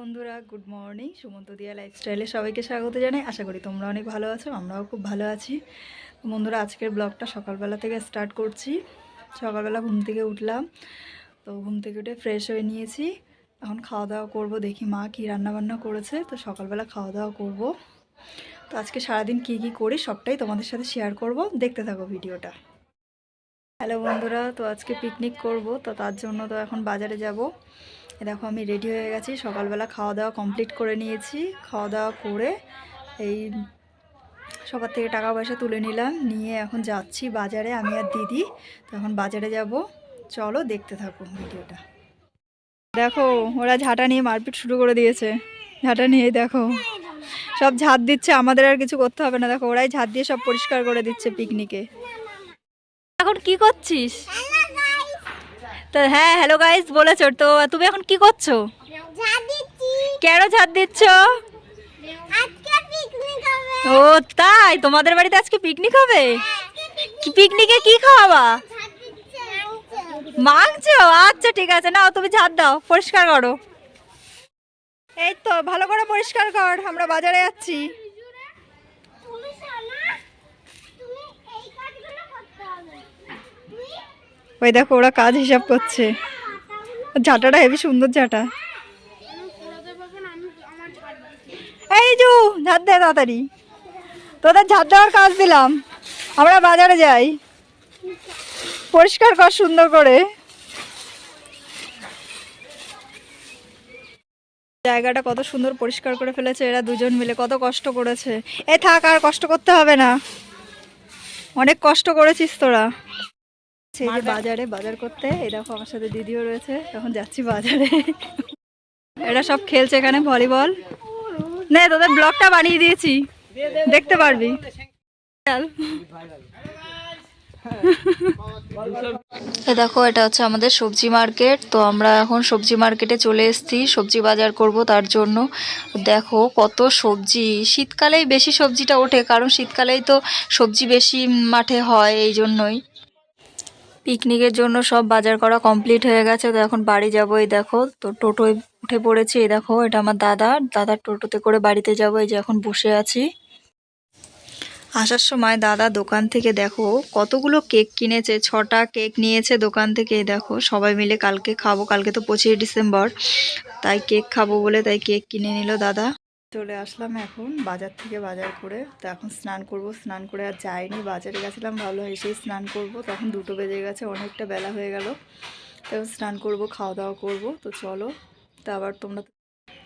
বন্ধুরা good morning Sumanta দিয়া লাইফস্টাইলে সবাইকে স্বাগত জানাই। আশা করি তোমরা অনেক ভালো আছো, আমরাও খুব ভালো আছি। বন্ধুরা, আজকের ব্লগটা সকালবেলা থেকে স্টার্ট করছি। সকালবেলা ঘুম থেকে উঠলাম, তো ঘুম থেকে উঠে ফ্রেশ হয়ে নিয়েছি। এখন খাওয়া দাওয়া করব, দেখি মা কী রান্নাবান্না করেছে, তো সকালবেলা খাওয়া দাওয়া করব। তো আজকে সারাদিন কি কি করি, সবটাই তোমাদের সাথে শেয়ার করব। দেখতে থাকো ভিডিওটা। হ্যালো বন্ধুরা, তো আজকে পিকনিক করব, তো তার জন্য তো এখন বাজারে যাব। দেখো আমি রেডি হয়ে গেছি। সকালবেলা খাওয়া দাওয়া কমপ্লিট করে নিয়েছি। খাওয়া দাওয়া করে এই সবার থেকে টাকা পয়সা তুলে নিলাম। নিয়ে এখন যাচ্ছি বাজারে, আমি আর দিদি। তো এখন বাজারে যাব। চলো দেখতে থাকো ভিডিওটা। দেখো, ওরা ঝাঁটা নিয়ে মারপিট শুরু করে দিয়েছে। ঝাঁটা নিয়ে দেখো, সব ঝাঁট দিচ্ছে, আমাদের আর কিছু করতে হবে না। দেখো, ওরাই ঝাঁট দিয়ে সব পরিষ্কার করে দিচ্ছে পিকনিকে এখন কি করছিস? তো হ্যাঁ হ্যালো গাইস বলেছ তো, তুমি এখন কি করছ? কেন ঝাড় দিচ্ছ? ও তাই, তোমাদের বাড়িতে আজকে পিকনিক হবে? পিকনিকে কি খাওয়াবা? মাংস? আচ্ছা ঠিক আছে, নাও, তুমি ঝাড় দাও, পরিষ্কার করো। এই তো, ভালো করে পরিষ্কার কর, আমরা বাজারে যাচ্ছি। ওই দেখো, ওরা কাজ হিসাব করছে। ঝাঁটাটা হেবি সুন্দর ঝাঁটা। এই জু, ঝাঁট দে তাড়াতাড়ি। তোদের ঝাঁট দেওয়ার কাজ দিলাম। আমরা বাজারে যাই। পরিষ্কার কর সুন্দর করে। জায়গাটা কত সুন্দর পরিষ্কার করে ফেলেছে, এরা দুজন মিলে কত কষ্ট করেছে। এ থাক, আর কষ্ট করতে হবে না। অনেক কষ্ট করেছিস তোরা। সেই যে বাজারে বাজার করতে। এই দেখো আমার সাথে দিদিও রয়েছে। এখন যাচ্ছি বাজারে। এরা সব খেলছে এখানে ভলিবল। নে তোদের ব্লগটা বানিয়ে দিয়েছি। দেখতে পারবি। দেখো এটা হচ্ছে আমাদের সবজি মার্কেট। তো আমরা এখন সবজি মার্কেটে চলে এসেছি। সবজি বাজার করব তার জন্য। দেখো কত সবজি। শীতকালেই বেশি সবজিটা ওঠে কারণ শীতকালেই তো সবজি বেশি মাঠে হয় এই জন্যই। পিকনিকের জন্য সব বাজার করা কমপ্লিট হয়ে গেছে। তো এখন বাড়ি যাব, এই দেখো, তো টোটোয় উঠে পড়েছি, এই দেখো, এটা আমার দাদা। দাদার টোটোতে করে বাড়িতে যাব, এই যে এখন বসে আছি। আসার সময় দাদা দোকান থেকে দেখো, কতগুলো কেক কিনেছে, ছটা কেক নিয়েছে দোকান থেকে দেখো, সবাই মিলে কালকে খাব, কালকে তো পঁচিশে ডিসেম্বর, তাই কেক খাব বলে তাই কেক কিনে নিল দাদা। চলে আসলাম এখন বাজার থেকে বাজার করে। তো এখন স্নান করব। স্নান করে আর যাইনি। বাজারে গেছিলাম ভালো এসেই স্নান করব। তখন দুটো বেজে গেছে, অনেকটা বেলা হয়ে গেল। তো স্নান করব, খাওয়া দাওয়া করব। তো চলো, তো আবার তোমরা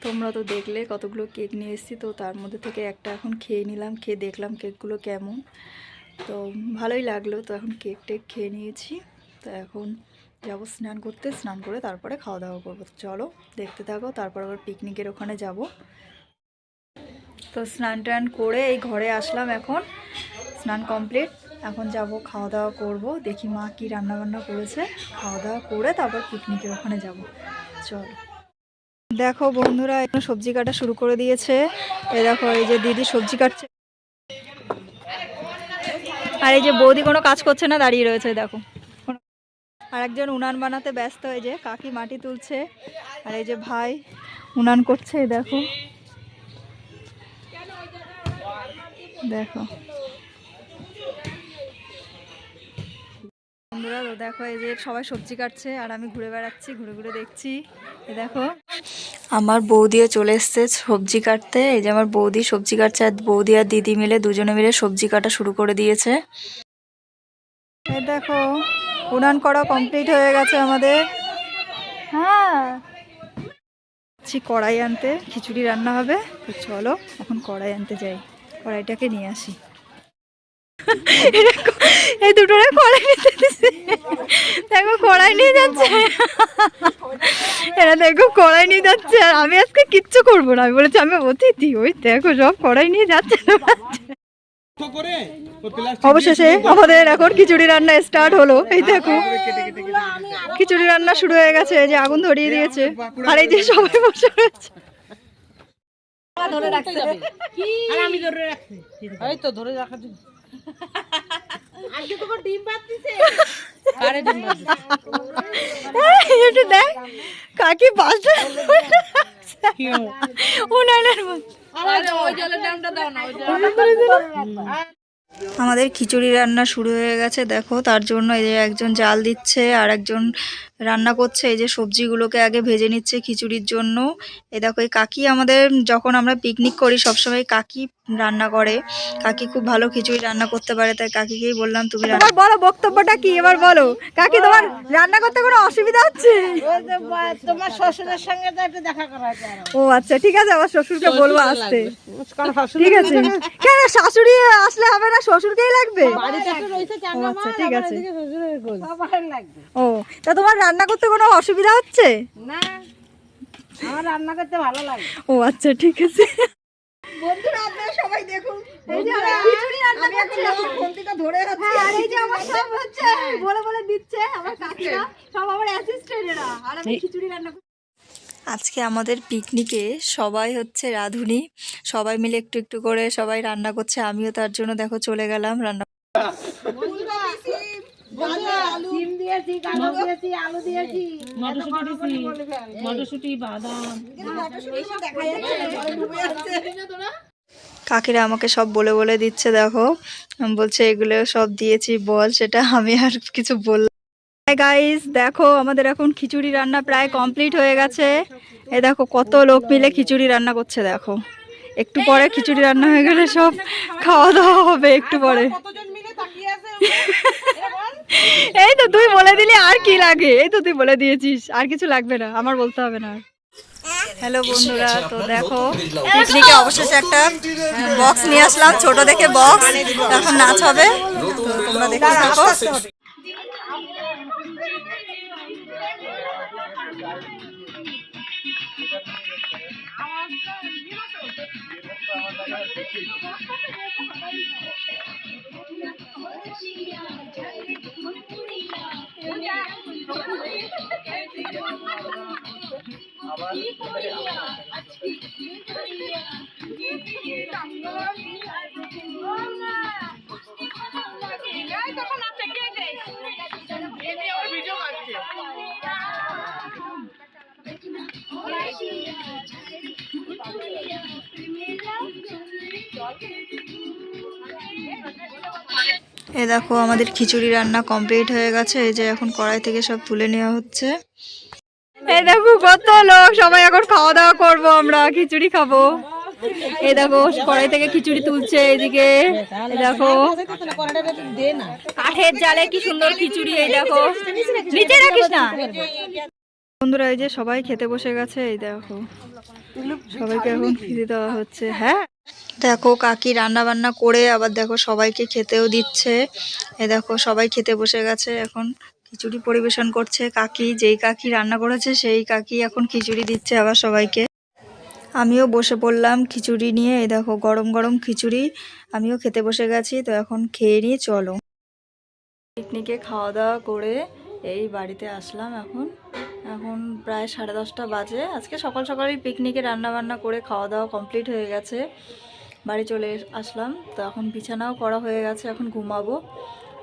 তোমরা তো দেখলে কতগুলো কেক নিয়ে এসেছি। তো তার মধ্যে থেকে একটা এখন খেয়ে নিলাম। খেয়ে দেখলাম কেকগুলো কেমন। তো ভালোই লাগল। তো এখন কেক টেক খেয়ে নিয়েছি। তো এখন যাব স্নান করতে। স্নান করে তারপরে খাওয়া দাওয়া করব। চলো, দেখতে থাকো। তারপর আবার পিকনিকের ওখানে যাব। তো স্নান টান করে এই ঘরে আসলাম এখন। স্নান কমপ্লিট। এখন যাব খাওয়া দাওয়া করব। দেখি মা কি রান্না বান্না করেছে। খাওয়া দাওয়া করে তারপর পিকনিকের ওখানে যাব। চল। দেখো বন্ধুরা, এখন সবজি কাটা শুরু করে দিয়েছে। এই দেখো, এই যে দিদি সবজি কাটছে। আর এই যে বৌদি কোনো কাজ করছে না, দাঁড়িয়ে রয়েছে, দেখো। আর একজন উনান বানাতে ব্যস্ত, এই যে কাকি মাটি তুলছে। আর এই যে ভাই উনান করছে দেখো। দেখো। বন্ধুরা তো দেখো এই যে সবাই সবজি কাটছে আর আমি ঘুরে বেড়াচ্ছি ঘুরে ঘুরে দেখছি। দেখো। আমার বৌদিও চলে এসছে সবজি কাটতে। এই যে আমার বৌদি সবজি কাটছে আর বৌদি আর দিদি মিলে দুজনে মিলে সবজি কাটা শুরু করে দিয়েছে। এই দেখো উনান করা কমপ্লিট হয়ে গেছে আমাদের। হ্যাঁ। কড়াই আনতে খিচুড়ি রান্না হবে। তো চলো এখন কড়াই আনতে যাই। কড়াইটাকে নিয়ে আসি। এই দুটোরে কড়াই নিতে দিছে দেখো, কড়াই নিয়ে যাচ্ছে। এরা দেখো, কড়াই নিয়ে যাচ্ছে। আর আমি আজকে কিচ্ছু করব না। আমি বলেছি, আমি অতিথি, ওই দেখো, সব কড়াই নিয়ে যাচ্ছে। অবশেষে আমাদের এখন খিচুড়ি রান্না স্টার্ট হলো। এই দেখো, খিচুড়ি রান্না শুরু হয়ে গেছে। যে আগুন ধরিয়ে দিয়েছে। আর এই যে সবাই বসে রয়েছে। ধরে রাখছে। আর আমি ধরে রাখছি। এই তো ধরে রাখা দিন আজকে তো ডিম আরে ডিম বাঁধতিছে এই, একটু দেখ। কাকি বাসটা উনানের মতো আমাদের খিচুড়ি রান্না শুরু হয়ে গেছে, দেখো। তার জন্য এই যে একজন জাল দিচ্ছে, আর একজন রান্না করছে। এই যে সবজিগুলোকে আগে ভেজে নিচ্ছে খিচুড়ির জন্য। এই দেখো, এই কাকি আমাদের, যখন আমরা পিকনিক করি, সবসময় কাকি রান্না করে। কাকি খুব ভালো খিচুড়ি রান্না করতে পারে তাই কাকিকেই বললাম তুমি তোমার বলো বক্তব্যটা কি? এবার বলো। কাকি তোমার রান্না করতে কোনো অসুবিধা হচ্ছে? তোমার শ্বশুরের সঙ্গে তো একটু দেখা করা ও আচ্ছা ঠিক আছে আমার শ্বশুরকে বলব আসতে। ঠিক আছে। কেন শাশুড়ি আসলে হবে না? শ্বশুরকেই লাগবে? আচ্ছা ঠিক আছে। ও তা তোমার রান্না করতে কোনো অসুবিধা হচ্ছে? না আমার রান্না করতে ভালো লাগে। ও আচ্ছা ঠিক আছে। বন্ধুরা আজকে আমাদের পিকনিকে সবাই হচ্ছে রাঁধুনি। সবাই মিলে একটু একটু করে সবাই রান্না করছে আমিও তার জন্য দেখো চলে গেলাম রান্না মটরশুটি বাদাম। কাকিরা আমাকে সব বলে বলে দিচ্ছে দেখো। বলছে এগুলো সব দিয়েছি বল সেটা আমি আর কিছু বললাম গাইস দেখো আমাদের এখন খিচুড়ি রান্না প্রায় কমপ্লিট হয়ে গেছে। এ দেখো কত লোক মিলে খিচুড়ি রান্না করছে দেখো। একটু পরে খিচুড়ি রান্না হয়ে গেলে সব খাওয়া দাওয়া হবে একটু পরে। এই তো তুই বলে দিলি আর কি লাগে। এই তো তুই বলে দিয়েছিস আর কিছু লাগবে না আমার বলতে হবে না। হ্যালো বন্ধুরা তো দেখো পিকনিকে অবশেষে একটা বক্স নিয়ে আসলাম ছোট দেখে বক্স এখন নাচ হবে। তো তোমরা দেখে থাকো। এ দেখো, আমাদের খিচুড়ি রান্না কমপ্লিট হয়ে গেছে। এই যে এখন কড়াই থেকে সব তুলে নেওয়া হচ্ছে। এই দেখো, কত লোক, সবাই এখন খাওয়া দাওয়া করব আমরা, খিচুড়ি খাব। এই দেখো, কড়াই থেকে খিচুড়ি তুলছে এইদিকে। দেখো, কাঠের জালে কি সুন্দর খিচুড়ি, এই দেখো। নিচে রাখিস না। বন্ধুরা, এই যে সবাই খেতে বসে গেছে, এই দেখো। সবাইকে এখন খেতে দেওয়া হচ্ছে হ্যাঁ? দেখো, কাকি রান্না বান্না করে আবার দেখো সবাইকে খেতেও দিচ্ছে। এ দেখো, সবাই খেতে বসে গেছে এখন। খিচুড়ি পরিবেশন করছে কাকি। যেই কাকি রান্না করেছে সেই কাকি এখন খিচুড়ি দিচ্ছে আবার সবাইকে। আমিও বসে পড়লাম খিচুড়ি নিয়ে। এই দেখো, গরম গরম খিচুড়ি। আমিও খেতে বসে গেছি, তো এখন খেয়ে নিয়ে চলো। পিকনিকে খাওয়া দাওয়া করে এই বাড়িতে আসলাম এখন। এখন প্রায় সাড়ে দশটা বাজে। আজকে সকাল সকালই পিকনিকে রান্না বান্না করে খাওয়া দাওয়া কমপ্লিট হয়ে গেছে। বাড়ি চলে আসলাম। তো এখন বিছানাও করা হয়ে গেছে, এখন ঘুমাবো।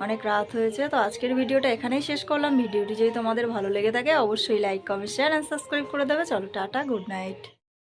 অনেক রাত হয়েছে, তো আজকের ভিডিওটা এখানেই শেষ করলাম। ভিডিওটি যদি তোমাদের ভালো লেগে থাকে, অবশ্যই like comment share and subscribe করে দেবে। চলো, টাটা গুড নাইট